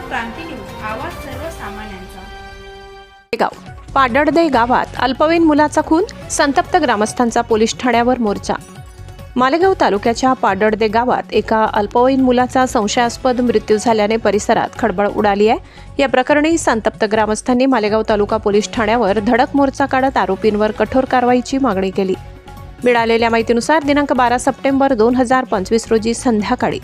क्रांती news आवाज सर्वसामान्यांचा. गावात अल्पवयीन मुलाचा खून संतप्त ग्रामस्थांचा पोलीस ठाण्यावर मोर्चा. मालेगाव तालुक्याच्या पाडडदे गावात एका अल्पवयीन मुलाचा संशयास्पद मृत्यू झाल्याने परिसरात खळबळ उडाली आहे. या प्रकरणी संतप्त ग्रामस्थांनी मालेगाव तालुका पोलीस ठाण्यावर धडक मोर्चा काढत आरोपींवर कठोर कारवाईची मागणी केली. मिळालेल्या माहितीनुसार दिनांक बारा सप्टेंबर दोन हजार पंचवीस रोजी संध्याकाळी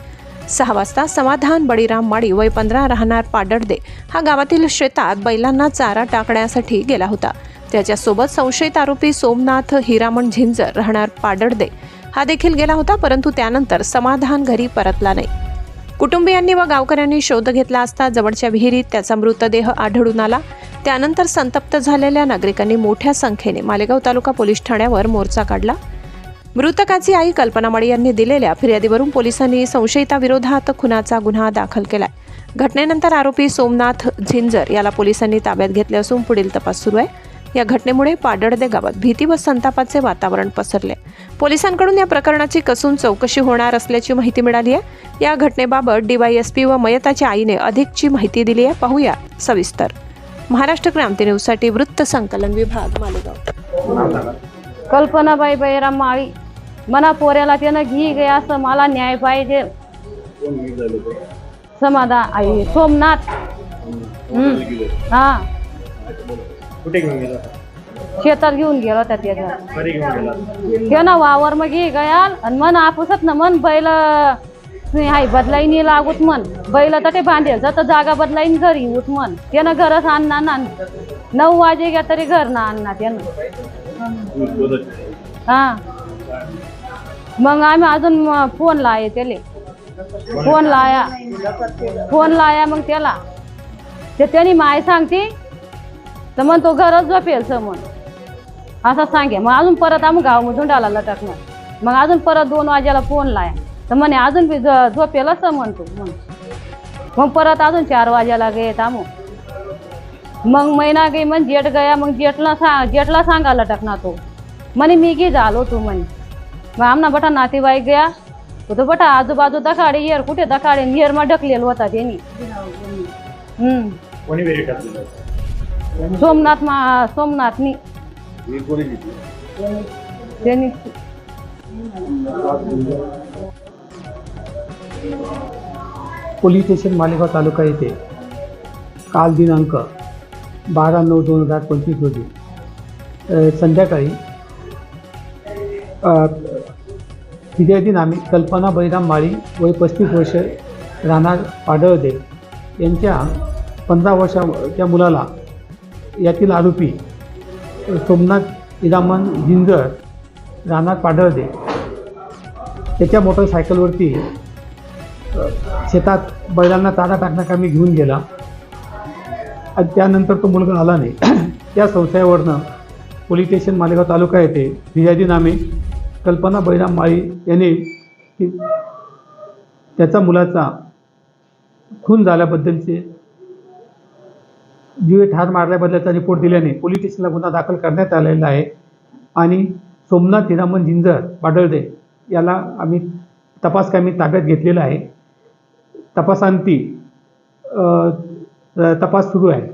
सहा वाजता समाधान बळीराम माळी वय पंधरा राहणार पाडडदे हा गावातील शेतात बैलांना चारा टाकण्यासाठी गेला होता. त्याच्यासोबत संशयित आरोपी सोमनाथ हिरामण झिंजर राहणार पाडडदे हा देखील गेला होता परंतु त्यानंतर समाधान घरी परतला नाही. कुटुंबियांनी व गावकऱ्यांनी शोध घेतला असता जवळच्या विहिरीत त्याचा मृतदेह आढळून आला. त्यानंतर संतप्त झालेल्या नागरिकांनी मोठ्या संख्येने मालेगाव तालुका पोलीस ठाण्यावर मोर्चा काढला. मृतकाची आई कल्पना माळी यांनी दिलेल्या फिर्यादीवरून पोलिसांनी संशयिताविरोधात खुनाचा गुन्हा दाखल केलाय. घटनेनंतर आरोपी सोमनाथ झिंजर याला पोलिसांनी ताब्यात घेतले असून पुढील तपास सुरू आहे. या घटनेमुळे पाडडदे गावात भीती व संतापाचे वातावरण पसरले. पोलिसांकडून या प्रकरणाची कसून चौकशी होणार असल्याची माहिती मिळाली आहे. या घटनेबाबत डीवायएसपी व मयताच्या आईने अधिकची माहिती दिली आहे. पाहूया सविस्तर. महाराष्ट्र क्रांती न्यूजसाठी वृत्त संकलन विभाग मालेगाव. कल्पनाबाई बैराम माळी मना पोऱ्याला त्यानं घी गे असं मला न्याय पाहिजे. समाधान आई सोमनाथ. हम्म. हा. कुठे घेऊन गेला शेतात घेऊन गेला होता त्याच्या घरी घेऊन गेला त्यानं वावर मग घे गयाल आणि मन आपुसत ना मन बैल हाय बदलाईनी लागूत मन. बैल तर ते बांधेल तर जागा बदलाईन घरी उत मन. त्यानं घरच आणणार ना नऊ वाजे घ्या तरी घर ना आणणार त्यानं. हा. मग आम्ही अजून फोन लाय त्याले. फोन लाया फोन लाया मग त्याला. ते त्यांनी माय सांगते तर मग तो घरच झोपेल समोर असं सांगे. मग अजून परत आम्ही गावामधून डाला लटकणार. मग अजून परत दोन वाजेला फोन लाया तर म्हणे अजून बी झोपेल असं म्हणतो मग मग परत अजून चार वाजेला गे आमो मग महिना गे मग जेठ गया मग जेठला सा जेठला सांगा लटकना तो. म्हणे मी गी झालो तू म्हणे. आमना बटा नातेवाईक गया तो तो बटा आजूबाजू दखाडे येर कुठे दखाडे येर मा ढकलेला होता त्यांनी? सोमनाथ मा सोमनाथनी पोलीस स्टेशन मालेगाव तालुका येथे काल दिनांक बारा नऊ दोन हजार पंचवीस रोजी अ, संध्याकाळी अ, फिर्यादी नामे कल्पना बळीराम माळी वय पस्तीस वर्ष राहणार पाडळदे. यांच्या पंधरा वर्षाच्या मुलाला यातील आरोपी सोमनाथ इरामन जिंजर राहणार पाडळदे. त्याच्या मोटरसायकलवरती शेतात बैलांना चारा टाकण्याकामी घेऊन गेला. आणि त्यानंतर तो मुलगा आला नाही. त्या संशयावरनं पोलीस स्टेशन मालेगाव तालुका येथे फिर्यादी नामे कल्पना बैराम माळी यांनी त्याचा मुलाचा खून झाल्याबद्दलचे जीवे ठार मारल्याबद्दलचा रिपोर्ट दिल्याने पोलीस स्टेशनला गुन्हा दाखल करण्यात आलेला आहे. आणि सोमनाथ हिरामन जिंजर पाडळदे याला आम्ही तपास कामी ताब्यात घेतलेला आहे. तपासांती तपास सुरू आहे.